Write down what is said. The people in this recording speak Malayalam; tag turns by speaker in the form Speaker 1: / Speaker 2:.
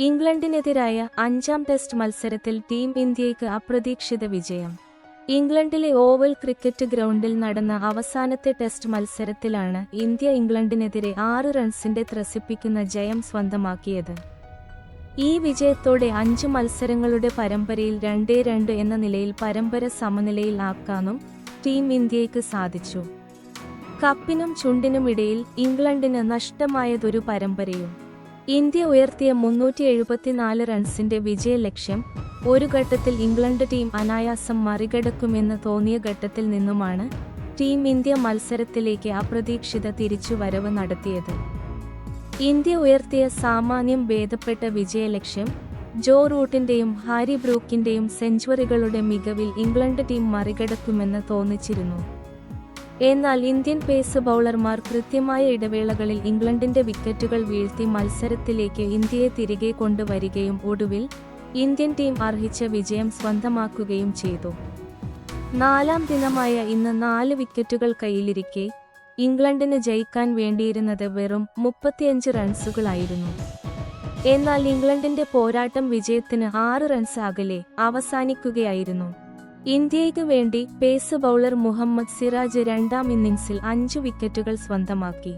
Speaker 1: ഇംഗ്ലണ്ടിനെതിരായ അഞ്ചാം ടെസ്റ്റ് മത്സരത്തിൽ ടീം ഇന്ത്യയ്ക്ക് അപ്രതീക്ഷിത വിജയം. ഇംഗ്ലണ്ടിലെ ഓവൽ ക്രിക്കറ്റ് ഗ്രൗണ്ടിൽ നടന്ന അവസാനത്തെ ടെസ്റ്റ് മത്സരത്തിലാണ് ഇന്ത്യ ഇംഗ്ലണ്ടിനെതിരെ ആറ് റൺസിന്റെ ത്രസിപ്പിക്കുന്ന ജയം സ്വന്തമാക്കിയത്. ഈ വിജയത്തോടെ അഞ്ച് മത്സരങ്ങളുടെ പരമ്പരയിൽ രണ്ടേ രണ്ട് എന്ന നിലയിൽ പരമ്പര സമനിലയിൽ ആക്കാനും ടീം ഇന്ത്യയ്ക്ക് സാധിച്ചു. കപ്പിനും ചുണ്ടിനുമിടയിൽ ഇംഗ്ലണ്ടിന് നഷ്ടമായതൊരു പരമ്പരയും. ഇന്ത്യ ഉയർത്തിയ മുന്നൂറ്റി എഴുപത്തിനാല് റൺസിന്റെ വിജയ ലക്ഷ്യം ഒരു ഘട്ടത്തിൽ ഇംഗ്ലണ്ട് ടീം അനായാസം മറികടക്കുമെന്ന് തോന്നിയ ഘട്ടത്തിൽ നിന്നുമാണ് ടീം ഇന്ത്യ മത്സരത്തിലേക്ക് അപ്രതീക്ഷിത തിരിച്ചുവരവ് നടത്തിയത്. ഇന്ത്യ ഉയർത്തിയ സാമാന്യം ഭേദപ്പെട്ട വിജയ ലക്ഷ്യം ജോ റൂട്ടിന്റെയും ഹാരി ബ്രൂക്കിന്റെയും സെഞ്ചുറികളുടെ മികവിൽ ഇംഗ്ലണ്ട് ടീം മറികടക്കുമെന്ന് തോന്നിച്ചിരുന്നു. എന്നാൽ ഇന്ത്യൻ പേസ് ബൗളർമാർ കൃത്യമായ ഇടവേളകളിൽ ഇംഗ്ലണ്ടിന്റെ വിക്കറ്റുകൾ വീഴ്ത്തി മത്സരത്തിലേക്ക് ഇന്ത്യയെ തിരികെ കൊണ്ടുവരികയും ഒടുവിൽ ഇന്ത്യൻ ടീം അർഹിച്ച വിജയം സ്വന്തമാക്കുകയും ചെയ്തു. നാലാം ദിനമായ ഇന്ന് നാല് വിക്കറ്റുകൾ കയ്യിലിരിക്കെ ഇംഗ്ലണ്ടിന് ജയിക്കാൻ വേണ്ടിയിരുന്നത് വെറും മുപ്പത്തിയഞ്ച് റൺസുകളായിരുന്നു. എന്നാൽ ഇംഗ്ലണ്ടിന്റെ പോരാട്ടം വിജയത്തിന് ആറ് റൺസ് അകലെ അവസാനിക്കുകയായിരുന്നു. ഇന്ത്യയ്ക്ക് വേണ്ടി പേസ് ബൗളർ മുഹമ്മദ് സിറാജ് രണ്ടാം ഇന്നിംഗ്സിൽ അഞ്ചു വിക്കറ്റുകൾ സ്വന്തമാക്കി.